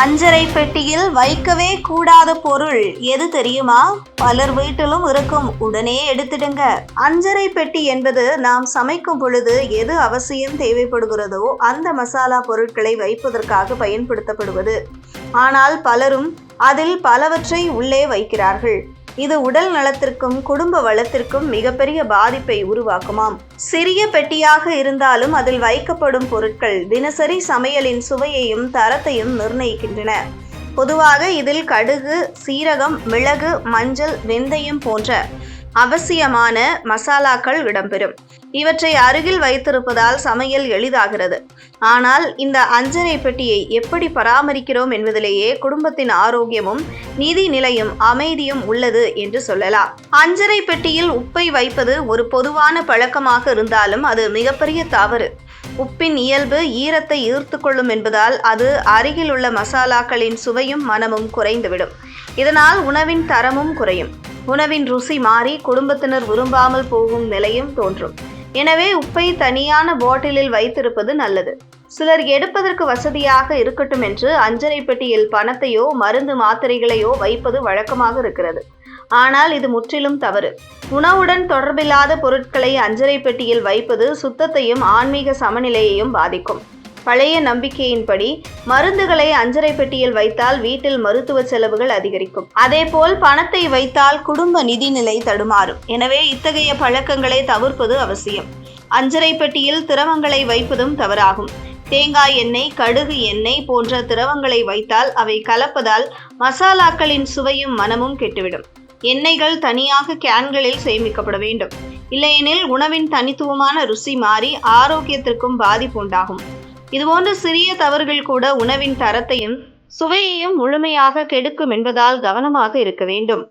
அஞ்சரை பெட்டியில் வைக்கவே கூடாத பொருள் எது தெரியுமா? பலர் வீட்டிலும் இருக்கும். உடனே எடுத்துடுங்க. அஞ்சரை பெட்டி என்பது நாம் சமைக்கும் பொழுது எது அவசியம் தேவைப்படுகிறதோ அந்த மசாலா பொருட்களை வைப்பதற்காக பயன்படுத்தப்படுவது. ஆனால் பலரும் அதில் பலவற்றை உள்ளே வைக்கிறார்கள். இது உடல் நலத்திற்கும் குடும்ப வளத்திற்கும் மிகப்பெரிய பாதிப்பை உருவாக்குமாம். சிறிய பெட்டியாக இருந்தாலும் அதில் வைக்கப்படும் பொருட்கள் தினசரி சமையலின் சுவையையும் தரத்தையும் நிர்ணயிக்கின்றன. பொதுவாக இதில் கடுகு சீரகம் மிளகு மஞ்சள் வெந்தயம் போன்ற அவசியமான மசாலாக்கள் இடம்பெறும். இவற்றை அருகில் வைத்திருப்பதால் சமையல் எளிதாகிறது. ஆனால் இந்த அஞ்சரை பெட்டியை எப்படி பராமரிக்கிறோம் என்பதிலேயே குடும்பத்தின் ஆரோக்கியமும் நிதி நிலையும் அமைதியும் உள்ளது என்று சொல்லலாம். அஞ்சரை பெட்டியில் உப்பை வைப்பது ஒரு பொதுவான பழக்கமாக இருந்தாலும் அது மிகப்பெரிய தவறு. உப்பின் இயல்பு ஈரத்தை ஈர்த்து கொள்ளும் என்பதால் அது அருகில் உள்ள மசாலாக்களின் சுவையும் மனமும் குறைந்துவிடும். இதனால் உணவின் தரமும் குறையும். உணவின் ருசி மாறி குடும்பத்தினர் விரும்பாமல் போகும் நிலையும் தோன்றும். எனவே உப்பை தனியான பாட்டிலில் வைத்திருப்பது நல்லது. சிலர் எடுப்பதற்கு வசதியாக இருக்கட்டும் என்று அஞ்சரை பெட்டியில் பணத்தையோ மருந்து மாத்திரைகளையோ வைப்பது வழக்கமாக இருக்கிறது. ஆனால் இது முற்றிலும் தவறு. உணவுடன் தொடர்பில்லாத பொருட்களை அஞ்சரை பெட்டியில் வைப்பது சுத்தத்தையும் ஆன்மீக சமநிலையையும் பாதிக்கும். பழைய நம்பிக்கையின்படி மருந்துகளை அஞ்சரை பெட்டியில் வைத்தால் வீட்டில் மருத்துவ செலவுகள் அதிகரிக்கும். அதேபோல் பணத்தை வைத்தால் குடும்ப நிதிநிலை தடுமாறும். எனவே இத்தகைய பழக்கங்களை தவிர்ப்பது அவசியம். அஞ்சரை பெட்டியில் திரவங்களை வைப்பதும் தவறாகும். தேங்காய் எண்ணெய் கடுகு எண்ணெய் போன்ற திரவங்களை வைத்தால் அவை கலப்பதால் மசாலாக்களின் சுவையும் மனமும் கெட்டுவிடும். எண்ணெய்கள் தனியாக கேன்களில் சேமிக்கப்பட வேண்டும். இல்லையெனில் உணவின் தனித்துவமான ருசி மாறி ஆரோக்கியத்திற்கும் பாதிப்பு உண்டாகும். இதுபோன்ற சிறிய தவறுகள் கூட உணவின் தரத்தையும் சுவையையும் முழுமையாக கெடுக்கும் என்பதால் கவனமாக இருக்க வேண்டும்.